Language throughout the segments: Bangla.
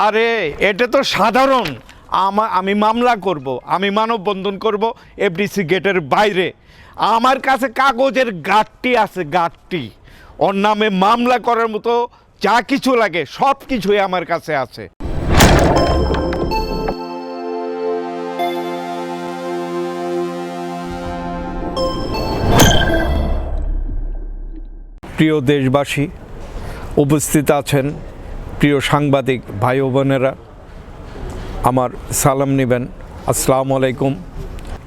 আরে, এটা তো সাধারণ। আমা আমি মামলা করব, আমি মানববন্ধন করব এফডিসি গেটের বাইরে। আমার কাছে কাগজের গাঁটটি আছে, গাঁটটি। ওর নামে মামলা করার মতো যা কিছু লাগে, সব কিছুই আমার কাছে আছে। প্রিয় দেশবাসী, উপস্থিত আছেন প্রিয় সাংবাদিক ভাই বোনেরা, আমার সালাম নেবেন। আসসালামু আলাইকুম।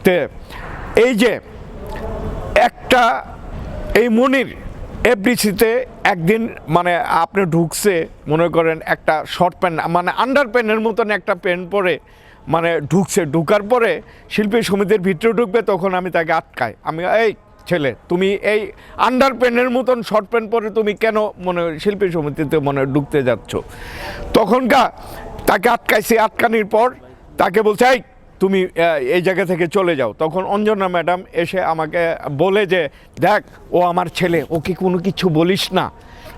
তে, এই যে একটা, এই মনির এফডিসিতে একদিন মানে আপনি ঢুকছে, মনে করেন একটা শর্ট প্যান্ট মানে আন্ডার প্যান্টের মতন একটা প্যান্ট পরে মানে ঢুকছে। ঢুকার পরে শিল্পী সমিতির ভিতরে ঢুকবে, তখন আমি তাকে আটকাই। আমি, এই ছেলে, তুমি এই আন্ডার প্যান্টের মতন শর্ট প্যান্ট পরে তুমি কেন মনে শিল্পী সমিতিতে মনে ঢুকতে যাচ্ছ? তখনকার তাকে আটকাইছি আটকানির পর তাকে বলছে, এই, তুমি এই জায়গা থেকে চলে যাও। তখন অঞ্জনা ম্যাডাম এসে আমাকে বলে যে, দেখ, ও আমার ছেলে, ওকে কোনো কিছু বলিস না।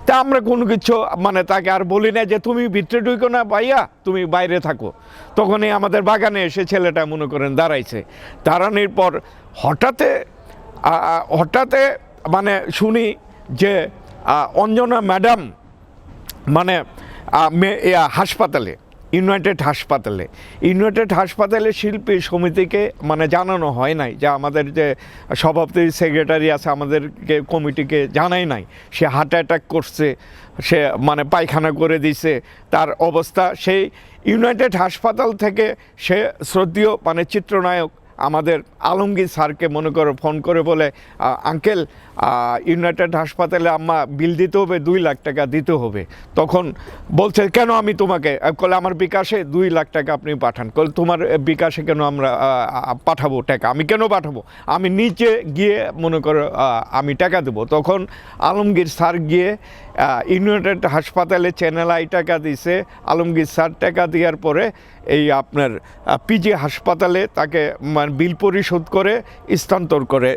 তা আমরা কোনো কিছু মানে তাকে আর বলি না যে, তুমি ভিতরে ঢুকো না ভাইয়া, তুমি বাইরে থাকো। তখনই আমাদের বাগানে এসে ছেলেটা মনে করেন দাঁড়াইছে। দাঁড়ানোর পর হঠাৎ হঠাৎ মানে শুনি যে অঞ্জনা ম্যাডাম মানে হাসপাতালে, ইউনাইটেড হাসপাতালে। ইউনাইটেড হাসপাতালে শিল্পী সমিতিকে মানে জানানো হয় নাই, যে আমাদের যে সভাপতি সেক্রেটারি আছে আমাদেরকে কমিটিকে জানাই নাই। সে হার্ট অ্যাটাক করছে, সে মানে পায়খানা করে দিছে, তার অবস্থা সেই ইউনাইটেড হাসপাতাল থেকে সে শ্রদ্ধীয় মানে চিত্রনায়ক আমাদের আলমগীর স্যারকে মনে করো, ফোন করে বলে আঙ্কেল ইউনাইটেড হাসপাতালে আম্মা বিল দিতে হবে, দুই লাখ টাকা দিতে হবে। তখন বলছে, কেন আমি তোমাকে? কলে, আমার বিকাশে দুই লাখ টাকা আপনি পাঠান। কলে, তোমার বিকাশে কেন আমরা পাঠাবো টাকা? আমি কেন পাঠাবো? আমি নিচে গিয়ে মনে করো আমি টাকা দেবো। তখন আলমগীর স্যার গিয়ে ইউনাইটেড হাসপাতালে চ্যানেল আই টাকা দিছে। আলমগীর স্যার টাকা দেওয়ার পরে এই আপনার পিজি হাসপাতালে তাকে মানে বিল পরিশোধ করে স্থানান্তর করে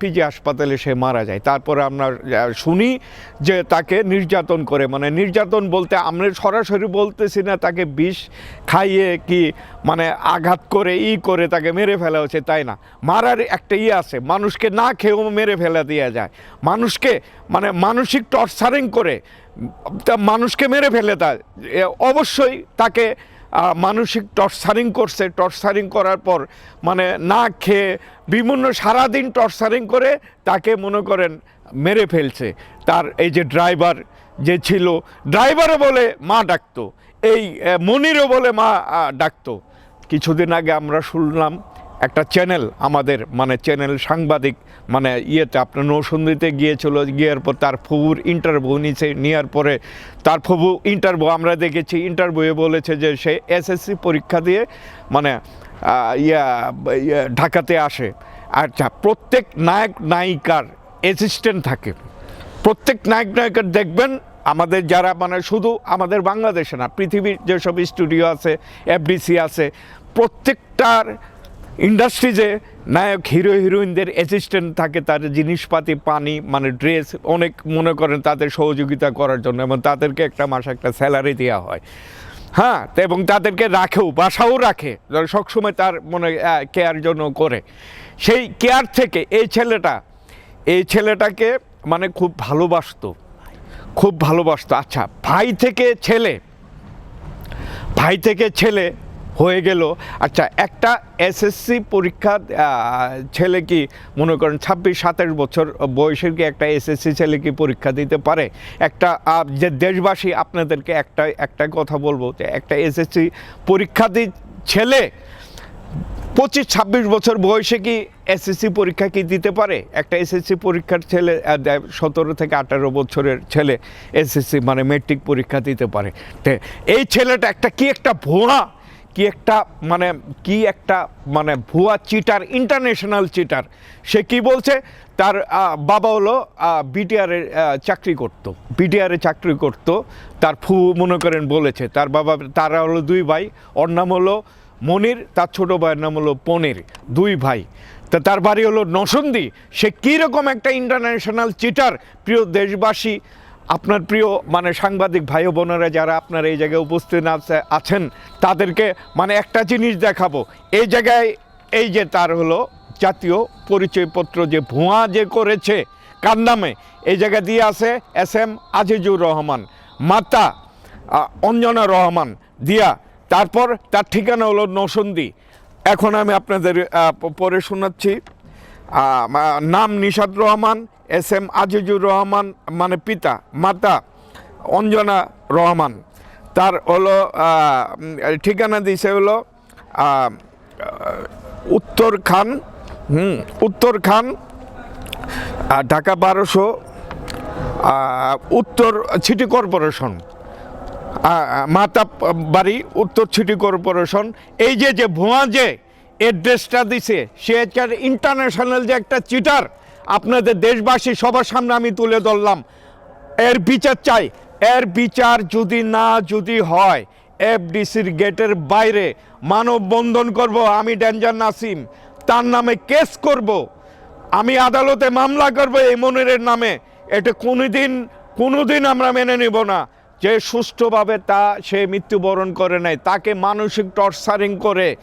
পিজি হাসপাতালে সে মারা যায়। তারপরে আমরা শুনি যে তাকে নির্যাতন করে। মানে নির্যাতন বলতে আমরা সরাসরি বলতেছি না তাকে বিষ খাইয়ে কি মানে আঘাত করে, ই করে তাকে মেরে ফেলা হচ্ছে তাই না? মারার একটা ইয়ে আছে, মানুষকে না খেয়েও মেরে ফেলা দেওয়া যায়। মানুষকে মানে মানসিক টর্চারিং করে মানুষকে মেরে ফেলে তা অবশ্যই তাকে মানসিক টর্চারিং করছে। টর্চারিং করার পর মানে না খেয়ে বিভিন্ন সারাদিন টর্চারিং করে তাকে মনে করেন মেরে ফেলছে। তার এই যে ড্রাইভার যে ছিল, ড্রাইভারও বলে মা ডাকতো। এই মনিরও বলে মা ডাকতো। কিছুদিন আগে আমরা শুনলাম একটা চ্যানেল আমাদের মানে চ্যানেল সাংবাদিক মানে ইয়েতে আপনার নৌসন্দিতে গিয়েছিল, গিয়ার পর তার ফুবুর ইন্টারভিউ নিচে নেওয়ার পরে তার ফুবু ইন্টারভিউ আমরা দেখেছি ইন্টারভিউয়ে বলেছে যে সে এসএসসি পরীক্ষা দিয়ে মানে ইয়া ইয়া, ঢাকাতে আসে। আচ্ছা প্রত্যেক নায়ক, নায়িকার অ্যাসিস্ট্যান্ট থাকে। প্রত্যেক নায়ক, নায়িকার দেখবেন, আমাদের যারা মানে শুধু আমাদের বাংলাদেশে না, পৃথিবীর যেসব স্টুডিও আছে এফডিসি আছে, প্রত্যেকটার ইন্ডাস্ট্রিজে নায়ক, হিরো, হিরোইনদের অ্যাসিস্ট্যান্ট থাকে, তার জিনিসপাতি, পানি মানে ড্রেস অনেক মনে করেন তাদের সহযোগিতা করার জন্য এবং তাদেরকে একটা মাসে একটা স্যালারি দেওয়া হয়। হ্যাঁ এবং তাদেরকে রাখেও, বাসাও রাখে সবসময় তার মনে কেয়ার জন্য করে। সেই কেয়ার থেকে এই ছেলেটা, এই ছেলেটাকে মানে খুব ভালোবাসতো খুব ভালোবাসতো। আচ্ছা ভাই থেকে ছেলে, ভাই থেকে ছেলে হয়ে গেল। আচ্ছা একটা এসএসসি পরীক্ষা ছেলে কি, মনে করেন ছাব্বিশ, সাতাশ বছর বয়সের কি একটা এসএসসি ছেলে কি পরীক্ষা দিতে পারে? একটা যে দেশবাসী আপনাদেরকে একটা একটা কথা বলব যে একটা এসএসসি পরীক্ষা দি, ছেলে পঁচিশ, ছাব্বিশ বছর বয়সে কি এসএসসি পরীক্ষা কি দিতে পারে? একটা এসএসসি পরীক্ষার ছেলে সতেরো থেকে আঠারো বছরের ছেলে এসএসসি মানে মেট্রিক পরীক্ষা দিতে পারে। এই ছেলেটা একটা কি একটা ভুয়া? কি একটা মানে কি একটা মানে ভুয়া চিটার ইন্টারন্যাশনাল চিটার সে কি বলছে? তার বাবা হলো বিটিআরে চাকরি করতো। বিটিআরে চাকরি করতো। তার ফু মনে করেন বলেছে, তার বাবা, তারা হলো দুই ভাই। ওর নাম হলো মনির, তার ছোট ভাইয়ের নাম হলো পনির, দুই ভাই। তা তার বাড়ি হলো নসন্দি। সে কীরকম একটা ইন্টারন্যাশনাল চিটার প্রিয় দেশবাসী আপনার প্রিয় মানে সাংবাদিক ভাই বোনেরা যারা আপনার এই জায়গায় উপস্থিত আছে- আছেন তাদেরকে মানে একটা জিনিস দেখাবো। এই জায়গায় এই যে তার হলো জাতীয় পরিচয়পত্র যে ভুয়া যে করেছে কার নামে? এই জায়গা দিয়ে আছে এস এম আজিজুর রহমান মাতা অঞ্জনা রহমান দিয়া। তারপর তার ঠিকানা হলো নসন্দি। এখন আমি আপনাদের আহ, প- পড়ে শোনাচ্ছি। নাম নিশাদ রহমান এস এম আজিজুর রহমান মানে পিতা, মাতা অঞ্জনা রহমান। তার হলো ঠিকানা দিছে হলো উত্তর খান, হুম, উত্তর খান ঢাকা বারোশো উত্তর সিটি কর্পোরেশন মাতা বাড়ি, উত্তর সিটি কর্পোরেশন। এই যে যে ভুয়া যে অ্যাড্রেসটা দিছে, সে একটা ইন্টারন্যাশনাল যে একটা চিটার আপনাদের দেশবাসী সবার সামনে আমি তুলে ধরলাম। এর বিচার চাই। এর বিচার যদি না যদি হয় এফডিসির গেটের বাইরে মানববন্ধন করব আমি ডেঞ্জার নাসিম। তার নামে কেস করব। আমি আদালতে মামলা করব এই মনিরের নামে। এটা কোনোদিন কোনোদিন আমরা মেনে নিব না। যে সুষ্ঠুভাবে তা, সে মৃত্যুবরণ করে নাই, তাকে মানসিক টর্চারিং করে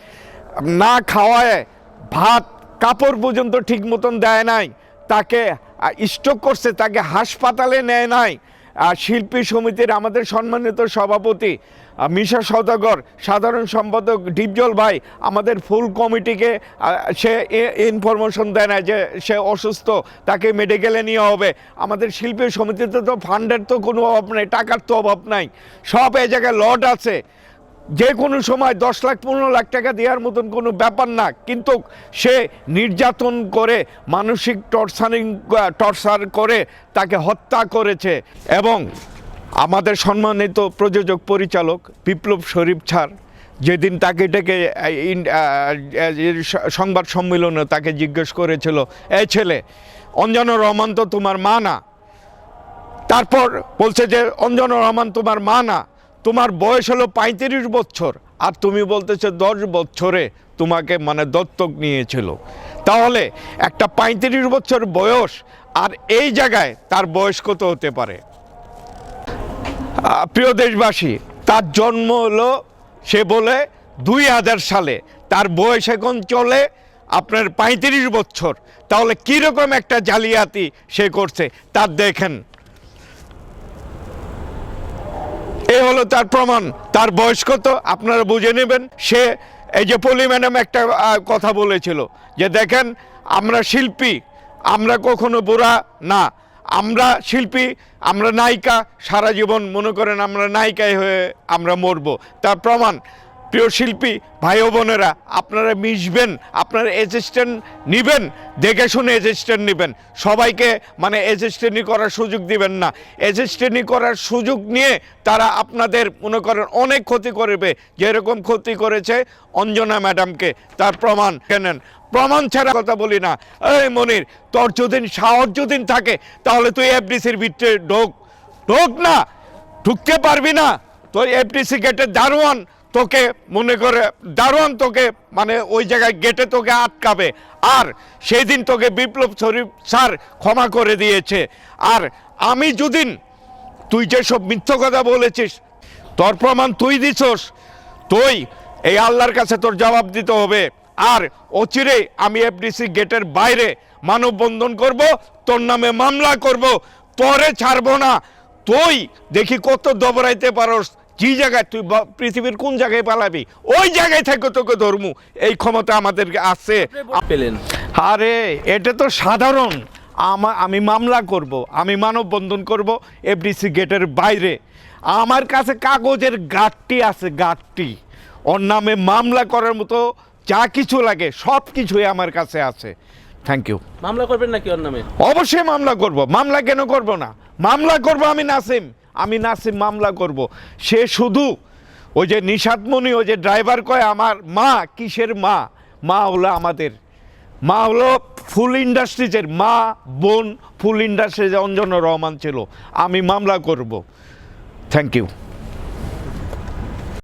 না খাওয়ায় ভাত, কাপড় পর্যন্ত ঠিক মতন দেয় নাই। তাকে স্ট্রোক করছে, তাকে হাসপাতালে নেয় নাই। আর শিল্পী সমিতির আমাদের সম্মানিত সভাপতি মিশা সদাগর সাধারণ সম্পাদক ডিপজল ভাই, আমাদের ফুল কমিটিকে সে ইনফরমেশন দেয় না যে সে অসুস্থ, তাকে মেডিকেলে নিয়ে হবে। আমাদের শিল্পী সমিতিতে তো ফান্ডের তো কোনো অভাব নেই, টাকার তো অভাব নাই। সব এই জায়গায় লট আছে। যে কোনো সময় দশ লাখ, পনেরো লাখ টাকা দেওয়ার মতন কোনো ব্যাপার না। কিন্তু সে নির্যাতন করে, মানসিক টর্চারিং টর্চার করে, তাকে হত্যা করেছে। এবং আমাদের সম্মানিত প্রযোজক পরিচালক বিপ্লব শরীফ ছাড় যেদিন তাকে ডেকে সংবাদ সম্মেলনে তাকে জিজ্ঞেস করেছিল, এ ছেলে, অঞ্জনা রহমান তো তোমার মা না? তারপর বলছে যে, অঞ্জনা রহমান তোমার মা না। তোমার বয়স হলো পঁয়ত্রিশ বছর, আর তুমি বলতেছো দশ বছরে তোমাকে মানে দত্তক নিয়েছিল। তাহলে একটা পঁয়ত্রিশ বছর বয়স, আর এই জায়গায় তার বয়স কত হতে পারে? প্রিয় দেশবাসী, তার জন্ম হলো, সে বলে, দুই হাজার সালে। তার বয়স এখন চলে আপনার পঁয়ত্রিশ বছর। তাহলে কীরকম একটা জালিয়াতি সে করছে? তার দেখেন। এ হলো তার প্রমাণ। তার বয়স কত? আপনারা বুঝে নেবেন। সে, এই যে পলি ম্যাডাম একটা কথা বলেছিল যে দেখেন, আমরা শিল্পী, আমরা কখনো বুড়া না। আমরা শিল্পী, আমরা নায়িকা, সারা জীবন মনে করেন আমরা নায়িকাই হয়ে আমরা মরব। তার প্রমাণ প্রিয় শিল্পী, ভাই বোনেরা, আপনারা মিশবেন, আপনারা অ্যাসিস্ট্যান্ট নেবেন, দেখে শুনে অ্যাসিস্ট্যান্ট নেবেন। সবাইকে মানে অ্যাসিস্ট্যান্টই করার সুযোগ দিবেন না। অ্যাসিস্ট্যান্টই করার সুযোগ নিয়ে তারা আপনাদের মনে করেন অনেক ক্ষতি করবে। যেরকম ক্ষতি করেছে অঞ্জনা ম্যাডামকে, তার প্রমাণ কেনেন? প্রমাণ ছাড়া কথা বলি না। এই মনির, তোর যদি সাহস যদি থাকে, তাহলে তুই এফডিসির ভিতরে ঢোক। ঢোক না, ঢুকতে পারবি না। তোর এফডিসি গেটের দারোয়ান তোকে মনে করে, দারোয়ান তোকে মানে ওই জায়গায় গেটে তোকে আটকাবে। আর সেই দিন তোকে বিপ্লব শরীফ স্যার ক্ষমা করে দিয়েছে। আর আমি যদিন, তুই যেসব মিথ্য কথা বলেছিস, তোর প্রমাণ তুই দিছস, তুই এই আল্লাহর কাছে তোর জবাব দিতে হবে। আর অচিরেই আমি এফডিসি গেটের বাইরে মানববন্ধন করব, তোর নামে মামলা করব তোরে ছাড়বো না। তুই দেখি কত দবরাইতে পারস যে জায়গায় তুই পৃথিবীর কোন জায়গায় পালাবি ওই জায়গায় থেকে তোকে ধর্মু। এই ক্ষমতা আমাদের আছে। পেলেন। আরে এটা তো সাধারণ। আমা আমি মামলা করব আমি মানববন্ধন করব এফডিসি গেটের বাইরে। আমার কাছে কাগজের গাঁটটি আছে গাঁটটি ওর নামে মামলা করার মতো যা কিছু লাগে সব কিছুই আমার কাছে আছে। থ্যাংক ইউ মামলা করবেন নাকি ওর নামে? অবশ্যই মামলা করব। মামলা কেন করব না? মামলা করব আমি নাসিম। আমি নাসিম মামলা করব। সে শুধু ওই যে নিষাদমণি ওই যে ড্রাইভার কয়, আমার মা, কিসের মা? মা হলো আমাদের। মা হলো ফুল ইন্ডাস্ট্রিজের মা, বোন, ফুল ইন্ডাস্ট্রিজ অঞ্জন রহমান ছিল। আমি মামলা করব। Thank you